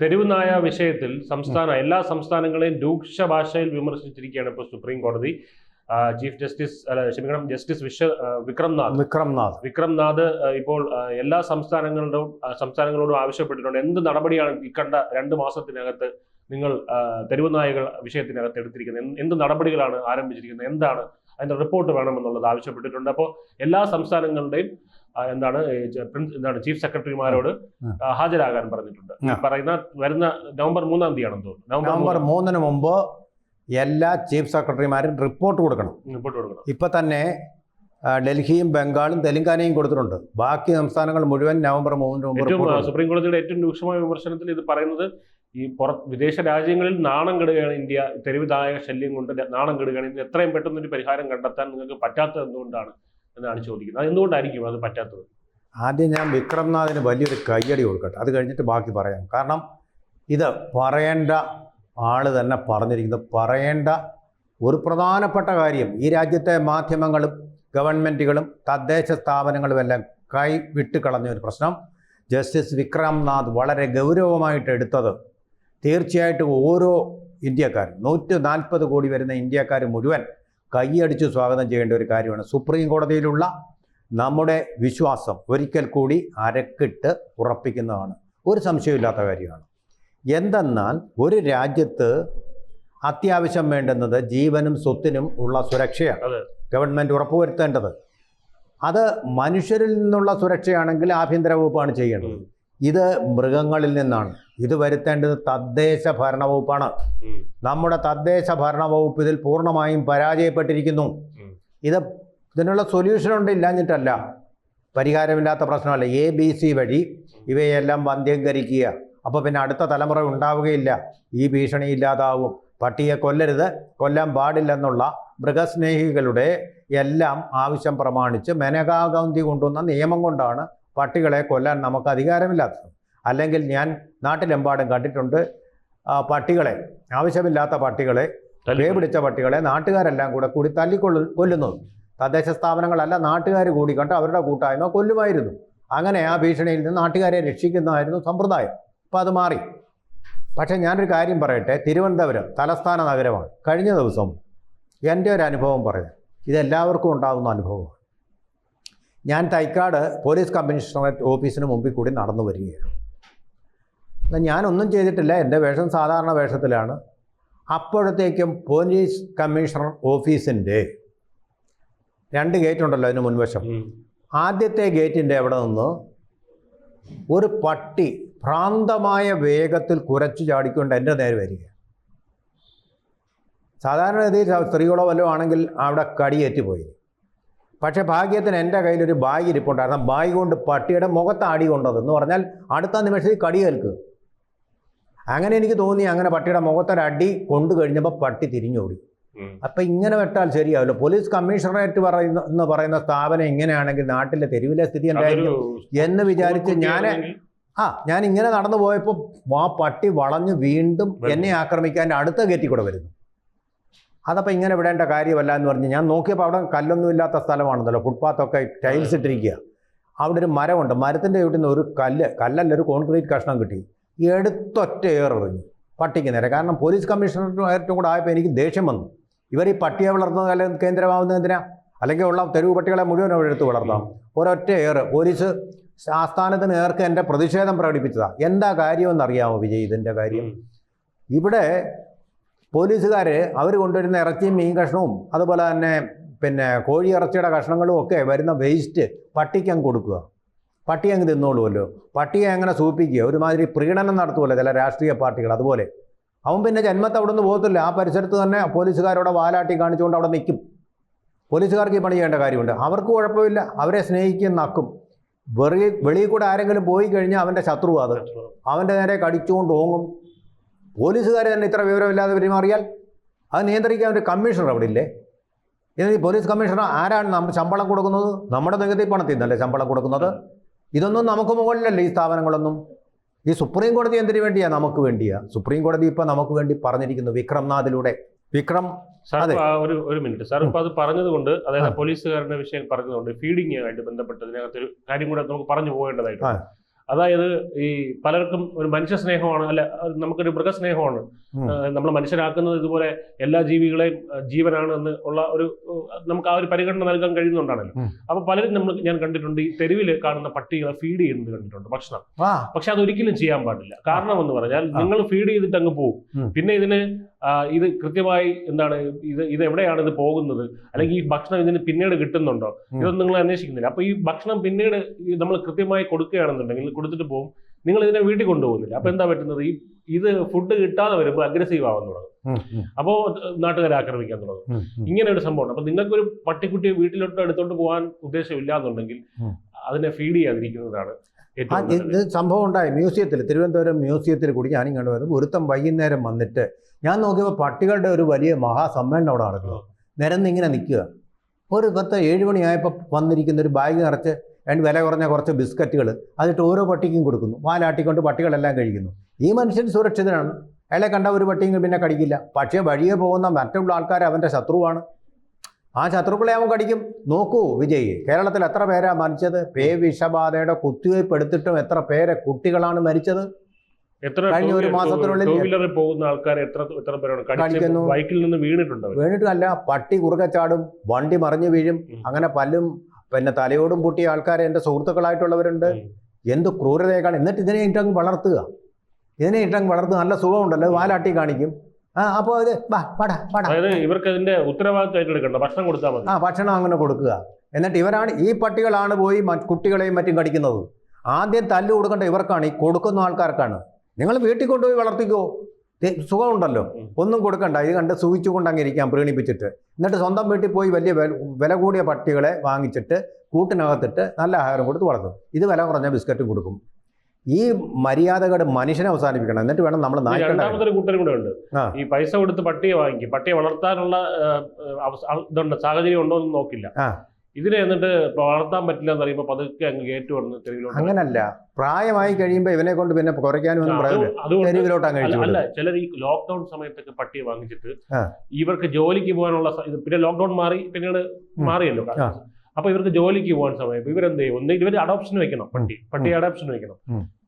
തെരുവ് നായ വിഷയത്തിൽ സംസ്ഥാന എല്ലാ സംസ്ഥാനങ്ങളെയും രൂക്ഷ ഭാഷയിൽ വിമർശിച്ചിരിക്കുകയാണ് ഇപ്പോൾ സുപ്രീം കോടതി. ചീഫ് ജസ്റ്റിസ് അല്ല ക്ഷമിക്കണം ജസ്റ്റിസ് വിശ്വ വിക്രംനാഥ്. വിക്രംനാഥ്. വിക്രംനാഥ് ഇപ്പോൾ എല്ലാ സംസ്ഥാനങ്ങളുടെയും സംസ്ഥാനങ്ങളോടും ആവശ്യപ്പെട്ടിട്ടുണ്ട്. എന്ത് നടപടിയാണ് ഇക്കണ്ട രണ്ട് മാസത്തിനകത്ത് നിങ്ങൾ തെരുവുനായകൾ തെരുവ് നായകൾ വിഷയത്തിനകത്ത് എടുത്തിരിക്കുന്നത്? എന്ത് നടപടികളാണ് ആരംഭിച്ചിരിക്കുന്നത്? എന്താണ് അതിന്റെ റിപ്പോർട്ട് വേണമെന്നുള്ളത് ആവശ്യപ്പെട്ടിട്ടുണ്ട്. അപ്പോൾ എല്ലാ സംസ്ഥാനങ്ങളുടെയും എന്താണ് പ്രിൻസ്- എന്താണ് ചീഫ് സെക്രട്ടറിമാരോട് ഹാജരാകാൻ പറഞ്ഞിട്ടുണ്ട്. പറയുന്ന വരുന്ന നവംബർ മൂന്നാം തീയതിയാണെന്ന് തോന്നുന്നു. നവംബർ മൂന്നിന് മുമ്പ് എല്ലാ ചീഫ് സെക്രട്ടറിമാരും റിപ്പോർട്ട് കൊടുക്കണം. റിപ്പോർട്ട് കൊടുക്കണം. ഇപ്പം തന്നെ ഡൽഹിയും ബംഗാളും തെലങ്കാനയും കൊടുത്തിട്ടുണ്ട്. ബാക്കി സംസ്ഥാനങ്ങൾ മുഴുവൻ നവംബർ മൂന്നിന് മുമ്പ്. സുപ്രീം കോടതിയുടെ ഏറ്റവും രൂക്ഷമായ വിമർശനത്തിൽ ഇത് പറയുന്നത് ഈ പുറ വിദേശ രാജ്യങ്ങളിൽ നാണം കെടുകയാണ് ഇന്ത്യ തെരുവിദായക ശല്യം കൊണ്ട് നാണം കെടുകയാണ്. ഇതിന് എത്രയും പെട്ടെന്ന് ഒരു പരിഹാരം കണ്ടെത്താൻ നിങ്ങൾക്ക് പറ്റാത്തത് എന്തുകൊണ്ടാണ് എന്നാണ് ചോദിക്കുന്നത്. അത് എന്തുകൊണ്ടായിരിക്കും അത് പറ്റാത്തത്? ആദ്യം ഞാൻ വിക്രംനാഥിന് വലിയൊരു കയ്യടി കൊടുക്കട്ടെ. അത് കഴിഞ്ഞിട്ട് ബാക്കി പറയാം. കാരണം ഇത് പറയേണ്ട ആൾ തന്നെ പറഞ്ഞിരിക്കുന്നത് പറയേണ്ട ഒരു പ്രധാനപ്പെട്ട കാര്യം ഈ രാജ്യത്തെ മാധ്യമങ്ങളും ഗവൺമെന്റുകളും തദ്ദേശ സ്ഥാപനങ്ങളും എല്ലാം കൈ വിട്ട് കളഞ്ഞ ഒരു പ്രശ്നം. ജസ്റ്റിസ് വിക്രംനാഥ് വളരെ ഗൗരവമായിട്ട് എടുത്തത് തീർച്ചയായിട്ടും ഓരോ ഇന്ത്യക്കാരും നൂറ്റി നാൽപ്പത് കോടി വരുന്ന ഇന്ത്യക്കാർ മുഴുവൻ കൈയടിച്ച് സ്വാഗതം ചെയ്യേണ്ട ഒരു കാര്യമാണ്. സുപ്രീം കോടതിയിലുള്ള നമ്മുടെ വിശ്വാസം ഒരിക്കൽ കൂടി അരക്കിട്ട് ഉറപ്പിക്കുന്നതാണ്. ഒരു സംശയമില്ലാത്ത കാര്യമാണ്. എന്തെന്നാൽ ഒരു രാജ്യത്ത് അത്യാവശ്യം വേണ്ടുന്നത് ജീവനും സ്വത്തിനും ഉള്ള സുരക്ഷയാണ്. ഗവൺമെന്റ് ഉറപ്പുവരുത്തേണ്ടത്. അത് മനുഷ്യരിൽ നിന്നുള്ള സുരക്ഷയാണെങ്കിൽ ആഭ്യന്തര വകുപ്പാണ് ചെയ്യേണ്ടത്. ഇത് മൃഗങ്ങളിൽ നിന്നാണ്. ഇത് വരുത്തേണ്ടത് തദ്ദേശ ഭരണ വകുപ്പാണ് നമ്മുടെ തദ്ദേശ ഭരണ വകുപ്പ് ഇതിൽ പൂർണമായും പരാജയപ്പെട്ടിരിക്കുന്നു. ഇത് ഇതിനുള്ള സൊല്യൂഷൻ ഉണ്ട് ഇല്ലാഞ്ഞിട്ടല്ല. പരിഹാരമില്ലാത്ത പ്രശ്നമല്ല. എ ബി സി വഴി ഇവയെല്ലാം വന്ധ്യംകരിക്കുക. അപ്പോൾ പിന്നെ അടുത്ത തലമുറ ഉണ്ടാവുകയില്ല. ഈ ഭീഷണി ഇല്ലാതാവും. പട്ടിയെ കൊല്ലരുത്. കൊല്ലാൻ പാടില്ലെന്നുള്ള മൃഗസ്നേഹികളുടെ എല്ലാം ആവശ്യം പ്രമാണിച്ച് മെനകാ ഗാന്ധി കൊണ്ടുവന്ന നിയമം കൊണ്ടാണ് പട്ടികളെ കൊല്ലാൻ നമുക്ക് അധികാരമില്ലാത്തത്. അല്ലെങ്കിൽ ഞാൻ നാട്ടിലെമ്പാടും കണ്ടിട്ടുണ്ട് പട്ടികളെ ആവശ്യമില്ലാത്ത പട്ടികളെ വേ പിടിച്ച പട്ടികളെ നാട്ടുകാരെല്ലാം കൂടെ കൂടി തല്ലിക്കൊള്ളു കൊല്ലുന്നു. തദ്ദേശ സ്ഥാപനങ്ങളല്ല നാട്ടുകാർ കൂടി കണ്ട് അവരുടെ കൂട്ടായ്മ കൊല്ലുമായിരുന്നു. അങ്ങനെ ആ ഭീഷണിയിൽ നിന്ന് നാട്ടുകാരെ രക്ഷിക്കുന്നതായിരുന്നു സമ്പ്രദായം. അപ്പോൾ അത് മാറി. പക്ഷേ ഞാനൊരു കാര്യം പറയട്ടെ തിരുവനന്തപുരം തലസ്ഥാന നഗരമാണ്. കഴിഞ്ഞ ദിവസം എന്റെ ഒരു അനുഭവം പറയാം. ഇതെല്ലാവർക്കും ഉണ്ടാകുന്ന അനുഭവമാണ്. ഞാൻ തൈക്കാട് പോലീസ് കമ്മീഷണറേറ്റ് ഓഫീസിന് മുമ്പിൽ കൂടി നടന്നു വരികയാണ്. എന്നാൽ ഞാനൊന്നും ചെയ്തിട്ടില്ല. എന്റെ വേഷം സാധാരണ വേഷത്തിലാണ്. അപ്പോഴത്തേക്കും പോലീസ് കമ്മീഷണർ ഓഫീസിന്റെ രണ്ട് ഗേറ്റ് ഉണ്ടല്ലോ അതിന് മുൻവശം. ആദ്യത്തെ ഗേറ്റിന്റെ അവിടെ നിന്ന് ഒരു പട്ടി ഭ്രാന്തമായ വേഗത്തിൽ കുരച്ചു ചാടിക്കൊണ്ട് എന്റെ നേരെ വരിക. സാധാരണഗതിയിൽ സ്ത്രീകളോ വല്ലതും ആണെങ്കിൽ അവിടെ കടിയേറ്റുപോയി പക്ഷേ ഭാഗ്യത്തിന് എന്റെ കയ്യിലൊരു ബാഗ് ഇരിപ്പുണ്ടായിരുന്നു. ബാഗ് കൊണ്ട് പട്ടിയുടെ മുഖത്ത് അടി കൊണ്ടത് എന്ന് പറഞ്ഞാൽ അടുത്ത നിമിഷത്തിൽ കടിയേൽക്കുക അങ്ങനെ എനിക്ക് തോന്നി അങ്ങനെ പട്ടിയുടെ മുഖത്തൊരടി കൊണ്ടു കഴിഞ്ഞപ്പോൾ പട്ടി തിരിഞ്ഞോടി. അപ്പൊ ഇങ്ങനെ വെട്ടാൽ ശരിയാവില്ല. പോലീസ് കമ്മീഷണറേറ്റ് പറയുന്ന എന്ന് പറയുന്ന സ്ഥാപനം ഇങ്ങനെയാണെങ്കിൽ നാട്ടിലെ തെരുവിലെ സ്ഥിതി ഉണ്ടായിരുന്നു എന്തായിരിക്കും എന്ന് വിചാരിച്ച് ഞാൻ ആ ഞാൻ ഇങ്ങനെ നടന്നു പോയപ്പോൾ ആ പട്ടി വളഞ്ഞ് വീണ്ടും എന്നെ ആക്രമിക്കാൻ അടുത്ത ഗേറ്റിൽ കൂടെ വരുന്നു. അതപ്പോൾ ഇങ്ങനെ വിടേണ്ട കാര്യമല്ല എന്ന് പറഞ്ഞ് ഞാൻ നോക്കിയപ്പോൾ അവിടെ കല്ലൊന്നും ഇല്ലാത്ത സ്ഥലമാണെന്നല്ലോ ഫുട്പാത്തൊക്കെ ടൈൽസ് ഇട്ടിരിക്കുക. അവിടെ ഒരു മരമുണ്ട്. മരത്തിന്റെ വീട്ടിൽ നിന്ന് ഒരു കല്ല് കല്ലല്ല ഒരു കോൺക്രീറ്റ് കഷ്ണം കിട്ടി. എടുത്തൊറ്റ ഏറെറിഞ്ഞു പട്ടിക്ക് നേരെ. കാരണം പോലീസ് കമ്മീഷണറും കൂടെ ആയപ്പോൾ എനിക്ക് ദേഷ്യം വന്നു. ഇവർ ഈ പട്ടിയെ വളർത്തുന്നത് അല്ലെങ്കിൽ കേന്ദ്രമാവുന്നത് എന്തിനാ? അല്ലെങ്കിൽ ഉള്ള തെരുവ് പട്ടികളെ മുഴുവൻ എടുത്ത് വളർത്താം. ഒരൊറ്റ ഏറ്. പോലീസ് ആസ്ഥാനത്തിന് നേർക്ക് എന്റെ പ്രതിഷേധം പ്രകടിപ്പിച്ചതാ. എന്താ കാര്യമെന്ന് അറിയാമോ വിജയ് ഇതിന്റെ കാര്യം? ഇവിടെ പോലീസുകാർ അവർ കൊണ്ടുവരുന്ന ഇറച്ചിയും മീൻ കഷ്ണവും അതുപോലെ തന്നെ പിന്നെ കോഴി ഇറച്ചിയുടെ കഷ്ണങ്ങളും ഒക്കെ വരുന്ന വേസ്റ്റ് പട്ടിക്കങ്ങ് കൊടുക്കുക. പട്ടി അങ്ങ് തിന്നോളുമല്ലോ പട്ടിയെ അങ്ങനെ സൂപ്പിക്കുക. ഒരുമാതിരി പ്രീണനം നടത്തുമല്ലോ ചില രാഷ്ട്രീയ പാർട്ടികൾ അതുപോലെ. അവൻ പിന്നെ ജന്മത്തെ അവിടെ നിന്ന് പോകത്തില്ല. ആ പരിസരത്ത് തന്നെ പോലീസുകാരോടെ വാലാട്ടി കാണിച്ചുകൊണ്ട് അവിടെ നിൽക്കും. പോലീസുകാർക്ക് ഈ പണി ചെയ്യേണ്ട കാര്യമുണ്ട്. അവർക്ക് കുഴപ്പമില്ല. അവരെ സ്നേഹിക്കും നക്കും. വെറി വെളിയിൽ കൂടെ ആരെങ്കിലും പോയി കഴിഞ്ഞാൽ അവന്റെ ശത്രു അത്. അവന്റെ നേരെ കടിച്ചുകൊണ്ട് ഓങ്ങും. പോലീസുകാർ തന്നെ ഇത്ര വിവരമില്ലാതെ പെരുമാറിയാൽ അത് നിയന്ത്രിക്കാൻ ഒരു കമ്മീഷണർ അവിടെ ഇല്ലേ? ഇനി ഈ പോലീസ് കമ്മീഷണർ ആരാണ് നമ്മൾ ശമ്പളം കൊടുക്കുന്നത്? നമ്മുടെ നികുതി പണത്തിൽ നിന്നല്ലേ ശമ്പളം കൊടുക്കുന്നത്? ഇതൊന്നും നമുക്ക് മുകളിലല്ല ഈ സ്ഥാപനങ്ങളൊന്നും ഈ സുപ്രീം കോടതി എന്തിനു വേണ്ടിയാ നമുക്ക് വേണ്ടിയാ സുപ്രീം കോടതി ഇപ്പൊ നമുക്ക് വേണ്ടി പറഞ്ഞിരിക്കുന്നു വിക്രംനാഥിലൂടെ വിക്രം. ഒരു ഒരു മിനിറ്റ് സാർ ഇപ്പൊ അത് പറഞ്ഞതുകൊണ്ട് അതായത്. പോലീസുകാരുടെ വിഷയം പറഞ്ഞതുകൊണ്ട് ഫീഡിംഗ് ആയിട്ട് ബന്ധപ്പെട്ടതിനകത്ത് ഒരു കാര്യം കൂടെ നമുക്ക് പറഞ്ഞു പോകേണ്ടതായിട്ട്. അതായത് ഈ പലർക്കും ഒരു മനുഷ്യ സ്നേഹമാണ് അല്ല നമുക്കൊരു മൃഗസ്നേഹമാണ്. നമ്മൾ മനുഷ്യരാക്കുന്നത് ഇതുപോലെ എല്ലാ ജീവികളെയും ജീവനാണ് എന്ന് ഉള്ള ഒരു നമുക്ക് ആ ഒരു പരിഗണന നൽകാൻ കഴിയുന്നുണ്ടാണല്ലോ. അപ്പൊ പലരും നമ്മൾ ഞാൻ കണ്ടിട്ടുണ്ട് ഈ തെരുവിൽ കാണുന്ന പട്ടികളെ ഫീഡ് ചെയ്യുന്നത് കണ്ടിട്ടുണ്ട് ഭക്ഷണം. പക്ഷെ അതൊരിക്കലും ചെയ്യാൻ പാടില്ല. കാരണം എന്ന് പറഞ്ഞാൽ നിങ്ങൾ ഫീഡ് ചെയ്തിട്ട് അങ്ങ് പോകും പിന്നെ ഇതിന് ഇത് കൃത്യമായി എന്താണ് ഇത് ഇത് എവിടെയാണ് ഇത് പോകുന്നത്? അല്ലെങ്കിൽ ഈ ഭക്ഷണം ഇതിന് പിന്നീട് കിട്ടുന്നുണ്ടോ. ഇതൊന്നും നിങ്ങൾ അന്വേഷിക്കുന്നില്ല. അപ്പൊ ഈ ഭക്ഷണം പിന്നീട് നമ്മൾ കൃത്യമായി കൊടുക്കുകയാണെന്നുണ്ടെങ്കിൽ കൊടുത്തിട്ട് പോകും. നിങ്ങൾ ഇതിനെ വീട്ടിൽ കൊണ്ടുപോകുന്നില്ല. അപ്പൊ എന്താ പറ്റുന്നത്? ഈ ഇത് ഫുഡ് കിട്ടാതെ വരുമ്പോൾ അഗ്രസീവ് ആവാൻ തുടങ്ങും. അപ്പോൾ നാട്ടുകാരെ ആക്രമിക്കാൻ തുടങ്ങും. ഇങ്ങനെ ഒരു സംഭവം അപ്പൊ നിങ്ങൾക്കൊരു പട്ടിക്കുട്ടിയെ വീട്ടിലോട്ട് എടുത്തോണ്ട് പോകാൻ ഉദ്ദേശമില്ല എന്നുണ്ടെങ്കിൽ അതിനെ ഫീഡ് ചെയ്യാതിരിക്കുന്നതാണ്. ആ ഇത് സംഭവം ഉണ്ടായി. മ്യൂസിയത്തിൽ തിരുവനന്തപുരം മ്യൂസിയത്തിൽ കൂടി ഞാനും കണ്ടുവരുന്നത് ഒരുത്തം വൈകുന്നേരം വന്നിട്ട് ഞാൻ നോക്കിയപ്പോൾ പട്ടികളുടെ ഒരു വലിയ മഹാസമ്മേളനം അവിടെ നടക്കുക നിരന്നിങ്ങനെ നിൽക്കുക. ഒരു പത്ത് ഏഴ് മണിയായപ്പോൾ വന്നിരിക്കുന്ന ഒരു ബാഗ് നിറച്ച് രണ്ട് വില കുറഞ്ഞ കുറച്ച് ബിസ്ക്കറ്റുകൾ അതിട്ട് ഓരോ പട്ടിക്കും കൊടുക്കുന്നു. വാലാട്ടിക്കൊണ്ട് പട്ടികളെല്ലാം കഴിക്കുന്നു. ഈ മനുഷ്യൻ സുരക്ഷിതനാണ്. അയാളെ കണ്ട ഒരു പട്ടിയും പിന്നെ കടിക്കില്ല. പക്ഷേ വഴിയെ പോകുന്ന മറ്റുള്ള ആൾക്കാർ അവന്റെ ശത്രുവാണ്. ആ ശത്രുക്കളെ അവൻ കടിക്കും. നോക്കൂ വിജയ് കേരളത്തിൽ എത്ര പേരാ മരിച്ചത്? പേ വിഷബാധയുടെ കുത്തിവയ്പ് എടുത്തിട്ടും എത്ര പേരെ കുട്ടികളാണ് മരിച്ചത്? എത്ര കഴിഞ്ഞ ഒരു മാസത്തിനുള്ളിൽ വീലറിൽ പോകുന്ന ആൾക്കാർ എത്ര എത്ര പേരാണ്. ബൈക്കിൽ നിന്ന് വീണിട്ടുണ്ട്? വീണിട്ടല്ല പട്ടി കുറുകെ ചാടും വണ്ടി മറിഞ്ഞു വീഴും അങ്ങനെ പല്ലും പിന്നെ തലയോടും പൊട്ടിയ ആൾക്കാർ എന്റെ സുഹൃത്തുക്കളായിട്ടുള്ളവരുണ്ട്. എന്ത് ക്രൂരതയേക്കാണ് എന്നിട്ട് ഇതിനെ ഇട്ടങ്ങ് വളർത്തുക. ഇതിനെ ഇട്ടങ്ങ് വളർത്തുക. നല്ല സുഖമുണ്ടല്ലോ വാലാട്ടി കാണിക്കും. ആ അപ്പോൾ ഇത് പടാ പടാ അതായത് ഇവർക്ക് അതിന്റെ ഉത്തരവാദിത്വം എടുക്കണ്ട ഭക്ഷണം കൊടുത്താൽ മതി. ആ ഭക്ഷണം അങ്ങനെ കൊടുക്കുക. എന്നിട്ട് ഇവരാണ് ഈ പട്ടികളാണ് പോയി കുട്ടികളെയും മറ്റും കടിക്കുന്നത്. ആദ്യം തല്ല് കൊടുക്കേണ്ട ഇവർക്കാണ് ഈ കൊടുക്കുന്ന ആൾക്കാർക്കാണ്. നിങ്ങൾ വീട്ടിൽ കൊണ്ടുപോയി വളർത്തിക്കോ. സുഖമുണ്ടല്ലോ. ഒന്നും കൊടുക്കണ്ട ഇത് കണ്ട് സൂചിച്ചുകൊണ്ട് അങ്ങ് ഇരിക്കാം പ്രീണിപ്പിച്ചിട്ട്. എന്നിട്ട് സ്വന്തം വീട്ടിൽ പോയി വലിയ വില- വില കൂടിയ പട്ടികളെ വാങ്ങിച്ചിട്ട് കൂട്ടിനകത്തിട്ട് നല്ല ആഹാരം കൊടുത്ത് വളർത്തും. ഇത് വില കുറഞ്ഞ ബിസ്ക്കറ്റ് കൊടുക്കും. ഈ മര്യാദകളുടെ മനുഷ്യനെ അവസാനിപ്പിക്കണം. എന്നിട്ട് വേണം നമ്മൾ രണ്ടാമത്തെ കൂട്ടരും കൂടെ ഉണ്ട്. ഈ പൈസ കൊടുത്ത് പട്ടിയെ വാങ്ങിക്കും. പട്ടിയെ വളർത്താനുള്ള ഇതുണ്ട്. സാഹചര്യം ഉണ്ടോ എന്ന് നോക്കില്ല. ഇതിനെ എന്നിട്ട് വളർത്താൻ പറ്റില്ല എന്ന് പറയുമ്പോൾ പതുക്കെ അങ്ങ് കയറ്റു വന്ന് തെരുവിലോട്ട് അങ്ങനല്ല. പ്രായമായി കഴിയുമ്പോൾ ഇവനെ കൊണ്ട് പിന്നെ പറയില്ല അതുകൊണ്ട് തെരുവിലോട്ട് അങ്ങ് അല്ല ചിലർ ഈ ലോക്ക്ഡൌൺ സമയത്തൊക്കെ പട്ടിയെ വാങ്ങിച്ചിട്ട് ഇവർക്ക് ജോലിക്ക് പോകാനുള്ള പിന്നെ ലോക്ക്ഡൌൺ മാറി പിന്നീട് മാറിയല്ലോ. അപ്പൊ ഇവർക്ക് ജോലിക്ക് പോകാൻ സമയം. ഇവരെന്ത് ചെയ്യും? ഒന്ന് ഇവർ അഡോപ്ഷൻ വെക്കണം പട്ടി. പട്ടി അഡോപ്ഷൻ വെക്കണം.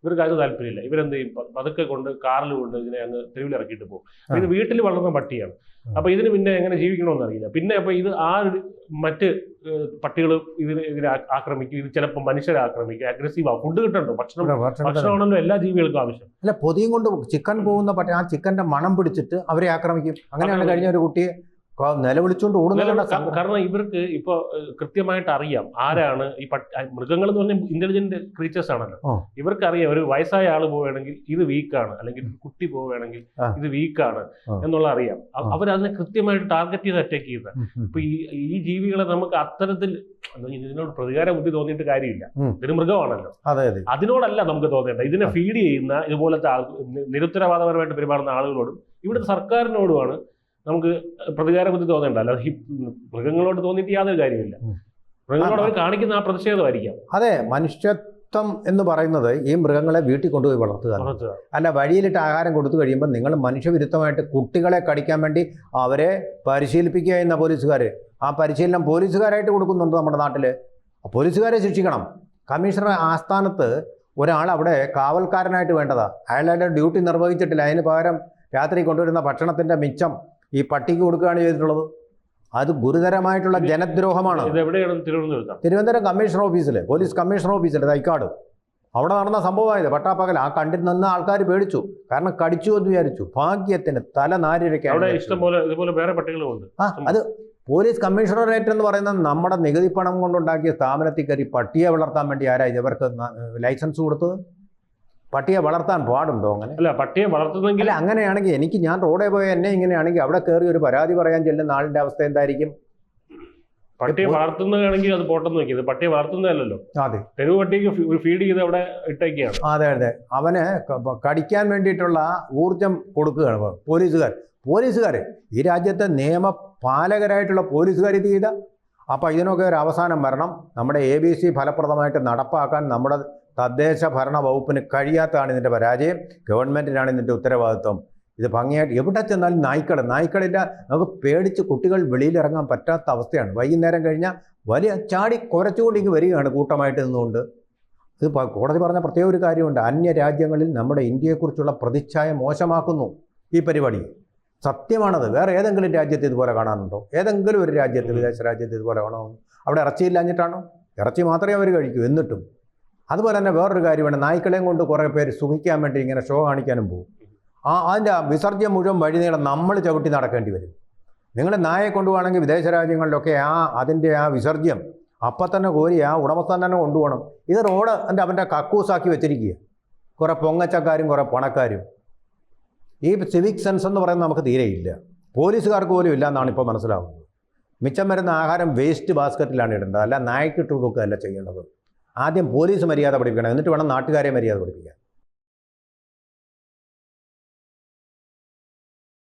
ഇവർക്ക് അത് താല്പര്യമില്ല. ഇവരെന്ത് ചെയ്യും? പതുക്കെ കൊണ്ട് കാറിൽ കൊണ്ട് ഇതിനെ അങ്ങ് തെരുവിൽ ഇറക്കിയിട്ട് പോകും ഇത് വീട്ടിൽ വളർന്ന പട്ടിയാണ്. അപ്പൊ ഇതിന് പിന്നെ എങ്ങനെ ജീവിക്കണമെന്ന് അറിയില്ല. പിന്നെ അപ്പൊ ഇത് ആ ഒരു മറ്റ് പട്ടികൾ ഇതിനെ ഇതിനെ ആക്രമിക്കും. ഇത് ചിലപ്പോൾ മനുഷ്യരെ ആക്രമിക്കും. അഗ്രസീവ് ആവും ഫുഡ് കിട്ടണ്ടോ? ഭക്ഷണം ഭക്ഷണമാണല്ലോ എല്ലാ ജീവികൾക്കും ആവശ്യം. അല്ല പൊതിയും കൊണ്ട് ചിക്കൻ പോകുന്ന പട്ടി ആ ചിക്കന്റെ മണം പിടിച്ചിട്ട് അവരെ ആക്രമിക്കും. അങ്ങനെയാണ് കഴിഞ്ഞ ഒരു കുട്ടിയെ നിലവിളിച്ചുകൊണ്ട് ഓടുന്നില്ല കാരണം ഇവർക്ക് ഇപ്പൊ കൃത്യമായിട്ട് അറിയാം ആരാണ് ഈ പട്ടി മൃഗങ്ങൾ എന്ന് പറഞ്ഞാൽ ഇന്റലിജന്റ് ക്രീച്ചേഴ്സ് ആണല്ലോ. ഇവർക്ക് അറിയാം ഒരു വയസ്സായ ആൾ പോവുകയാണെങ്കിൽ ഇത് വീക്കാണ് അല്ലെങ്കിൽ കുട്ടി പോവുകയാണെങ്കിൽ ഇത് വീക്കാണ്. എന്നുള്ള അറിയാം. അവരതിനെ അവർ അതിനെ കൃത്യമായിട്ട് ടാർഗറ്റ് ചെയ്ത് അറ്റാക്ക് ചെയ്ത ഇപ്പൊ ഈ ഈ ജീവികളെ നമുക്ക് അത്തരത്തിൽ ഇതിനോട് പ്രതികാര ബുദ്ധി തോന്നിയിട്ട് കാര്യമില്ല. ഇതൊരു മൃഗമാണല്ലോ. അതെ അതെ. അതിനോടല്ല നമുക്ക് തോന്നേണ്ട ഇതിനെ ഫീഡ് ചെയ്യുന്ന ഇതുപോലത്തെ നിരുത്തരവാദപരമായിട്ട് പെരുമാറുന്ന ആളുകളോടും ഇവിടുത്തെ സർക്കാരിനോടുമാണ് നമുക്ക് പ്രതികാര ബുദ്ധി തോന്നേണ്ട. അല്ലാതെ ഈ മൃഗങ്ങളോട് തോന്നിയിട്ട് യാതൊരു കാര്യമില്ല മൃഗങ്ങളോട് അവർ കാണിക്കുന്ന ആ പ്രതിഷേധമായിരിക്കാം. അതെ മനുഷ്യത്വം എന്ന് പറയുന്നത് ഈ മൃഗങ്ങളെ വീട്ടിൽ കൊണ്ടുപോയി വളർത്തുക അല്ല വഴിയിലിട്ട് ആഹാരം കൊടുത്തു കഴിയുമ്പോൾ നിങ്ങൾ മനുഷ്യവിരുദ്ധമായിട്ട് കുട്ടികളെ കടിക്കാൻ വേണ്ടി അവരെ പരിശീലിപ്പിക്കുക എന്ന പോലീസുകാർ ആ പരിശീലനം പോലീസുകാരായിട്ട് കൊടുക്കുന്നുണ്ട് നമ്മുടെ നാട്ടിൽ പോലീസുകാരെ ശിക്ഷിക്കണം. കമ്മീഷണർ ആസ്ഥാനത്ത് ഒരാൾ അവിടെ കാവൽക്കാരനായിട്ട് വേണ്ടതാണ് അയാളുടെ ഡ്യൂട്ടി നിർവഹിച്ചിട്ടില്ല. അതിന് പകരം രാത്രി കൊണ്ടുവരുന്ന ഭക്ഷണത്തിന്റെ മിച്ചം ഈ പട്ടിക്ക് കൊടുക്കുകയാണ് ചെയ്തിട്ടുള്ളത്. അത് ഗുരുതരമായിട്ടുള്ള ജനദ്രോഹമാണ്. തിരുവനന്തപുരം കമ്മീഷണർ ഓഫീസിൽ പോലീസ് കമ്മീഷണർ ഓഫീസിൽ തൈക്കാട് അവിടെ നടന്ന സംഭവമായത് പട്ടാപ്പകൽ ആ കണ്ടിൽ നിന്ന് ആൾക്കാർ പേടിച്ചു. കാരണം കടിച്ചു എന്ന് വിചാരിച്ചു. ഭാഗ്യത്തിന് തല നാരിഴയ്ക്കാണ് ആ അത് പോലീസ് കമ്മീഷണറേറ്റ് എന്ന് പറയുന്നത് നമ്മുടെ നികുതി പണം കൊണ്ടുണ്ടാക്കിയ സ്ഥാപനത്തിൽ കയറി പട്ടിയെ വളർത്താൻ വേണ്ടി ആരാ ഇവർക്ക് ലൈസൻസ് കൊടുത്തത്? പട്ടിയെ വളർത്താൻ പാടുണ്ടോ അങ്ങനെ? അല്ല പട്ടിയെ വളർത്തുന്നെങ്കിൽ അങ്ങനെയാണെങ്കിൽ എനിക്ക് ഞാൻ റോഡേ പോയ എന്നെ ഇങ്ങനെയാണെങ്കിൽ അവിടെ കയറി ഒരു പരാതി പറയാൻ ചെല്ലുന്ന ആളിന്റെ അവസ്ഥ എന്തായിരിക്കും? പട്ടിയെ വളർത്തുന്നതാണെങ്കിൽ അത് പോട്ടെന്ന് വെക്കുന്നത് പട്ടിയെ വളർത്തുന്നതല്ലല്ലോ. അതെ. തെരുവ് പട്ടിക്ക് ഫീഡ് ചെയ്ത് അവിടെ ഇട്ടേക്കാണ്. അതെ അതെ. അവന് കടിക്കാൻ വേണ്ടിയിട്ടുള്ള ഊർജം കൊടുക്കുകയാണ് പോലീസുകാർ. പോലീസുകാർ ഈ രാജ്യത്തെ നിയമ പാലകരായിട്ടുള്ള പോലീസുകാർ ഇത് ചെയ്ത? അപ്പോൾ ഇതിനൊക്കെ ഒരു അവസാനം വരണം. നമ്മുടെ എ ബി സി ഫലപ്രദമായിട്ട് നടപ്പാക്കാൻ നമ്മുടെ തദ്ദേശ ഭരണ വകുപ്പിന് കഴിയാത്തതാണ് ഇതിന്റെ പരാജയം. ഗവൺമെന്റിനാണ് ഇതിന്റെ ഉത്തരവാദിത്വം. ഇത് ഭംഗിയായിട്ട് എവിടെ ചെന്നാലും നായ്ക്കട നായ്ക്കളില്ല. നമുക്ക് പേടിച്ച് കുട്ടികൾ വെളിയിലിറങ്ങാൻ പറ്റാത്ത അവസ്ഥയാണ്. വൈകുന്നേരം കഴിഞ്ഞാൽ വലിയ ചാടി കുറച്ചുകൊണ്ട് ഇങ്ങ് വരികയാണ് കൂട്ടമായിട്ട് നിന്നുകൊണ്ട്. ഇത് കോടതി പറഞ്ഞ പ്രത്യേക ഒരു കാര്യമുണ്ട്. അന്യ രാജ്യങ്ങളിൽ നമ്മുടെ ഇന്ത്യയെക്കുറിച്ചുള്ള പ്രതിച്ഛായ മോശമാക്കുന്നു ഈ പരിപാടി. സത്യമാണത്. വേറെ ഏതെങ്കിലും രാജ്യത്ത് ഇതുപോലെ കാണാനുണ്ടോ? ഏതെങ്കിലും ഒരു രാജ്യത്ത് വിദേശ രാജ്യത്ത് ഇതുപോലെ കാണാമോ അവിടെ ഇറച്ചിയില്ലാഞ്ഞിട്ടാണോ ഇറച്ചി മാത്രമേ അവർ കഴിക്കൂ എന്നിട്ടും. അതുപോലെ തന്നെ വേറൊരു കാര്യമാണ് നായ്ക്കളെയും കൊണ്ട് കുറേ പേര് സുഖിക്കാൻ വേണ്ടി ഇങ്ങനെ ഷോ കാണിക്കാനും പോകും. ആ അതിന്റെ വിസർജ്യം മുഴുവൻ വഴിനീളം നമ്മൾ ചവിട്ടി നടക്കേണ്ടി വരും. നിങ്ങൾ നായെ കൊണ്ടുപോകണമെങ്കിൽ വിദേശ രാജ്യങ്ങളിലൊക്കെ ആ അതിന്റെ ആ വിസർജ്യം അപ്പം തന്നെ കോരി ആ ഉടമസ്ഥൻ തന്നെ കൊണ്ടുപോകണം. ഇത് റോഡ് എന്റെ അവന്റെ കക്കൂസാക്കി വെച്ചിരിക്കുക കുറേ പൊങ്ങച്ചക്കാരും കുറേ പണക്കാരും. ഈ സിവിക് സെൻസ് എന്ന് പറയുന്നത് നമുക്ക് തീരെയില്ല പോലീസുകാർക്ക് പോലും ഇല്ല എന്നാണ് ഇപ്പോൾ മനസ്സിലാവുന്നത്. മിച്ചം വരുന്ന ആഹാരം വേസ്റ്റ് ബാസ്ക്കറ്റിലാണ് ഇടേണ്ടത്. അല്ല നായ്ക്കിട്ട് കൊടുക്കുകയല്ല ചെയ്യേണ്ടത്. ആദ്യം പോലീസ് മര്യാദ പഠിപ്പിക്കണം. എന്നിട്ട് വേണം നാട്ടുകാരെ മര്യാദ പഠിപ്പിക്കാൻ.